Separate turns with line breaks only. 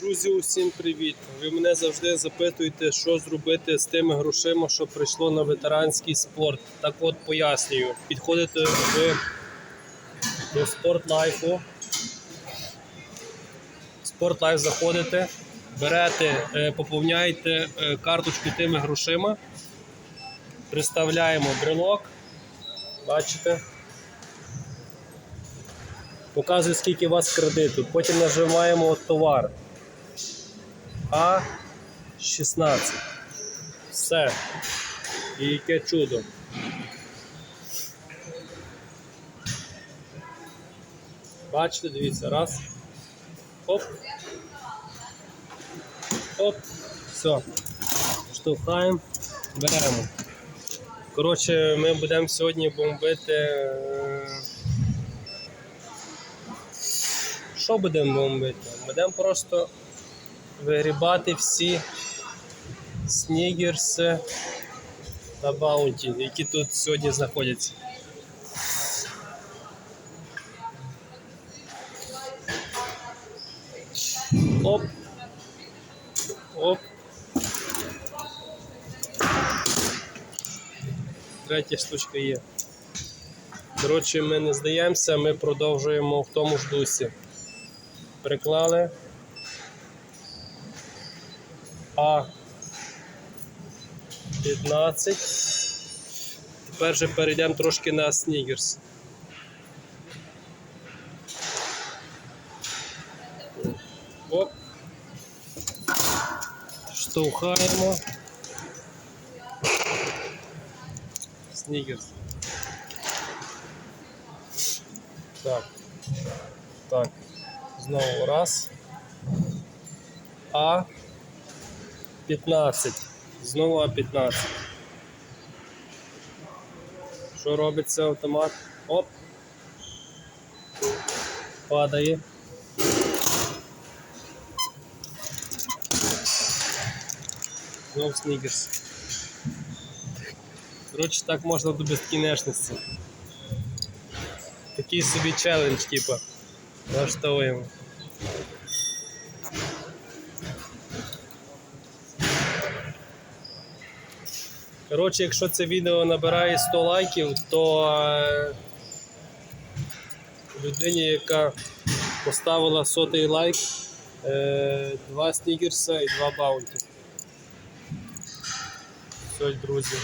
Друзі, усім привіт! Ви мене завжди запитуєте, що зробити з тими грошима, що прийшло на ветеранський спорт. Так от пояснюю. Підходите ви до спортлайфу. Спортлайф заходите, берете, е, поповняєте е, карточку тими грошима, приставляємо брелок. Бачите? Показує, скільки у вас кредиту. Потім нажимаємо товар. А 16. Все. І яке чудо. Бачите, дивіться, раз. Оп. Оп. Все. Штовхаємо, беремо. Коротше, ми будемо сьогодні бомбити. е, Що будемо бомбити? Будемо просто вигрібати всі снігерси та баунті, які тут сьогодні знаходяться. Оп. Оп. Третя штучка є. Коротше, ми не здаємося, ми продовжуємо в тому ж дусі. Приклали. А 15. Тепер же перейдемо трошки на снігерс. Оп. Штовхаємо. Снігерс. Так. Так. Знову раз. А 15. Знову А15. Що робиться автомат? Оп. Падає. Знов снігерс. Коротше, так можна до безкінечності. Такий собі челендж, типа. Влаштовуємо. Коротше, якщо це відео набирає 100 лайків, то е, людині, яка поставила сотий лайк, е, два снігерса і два баунті. Все, друзі.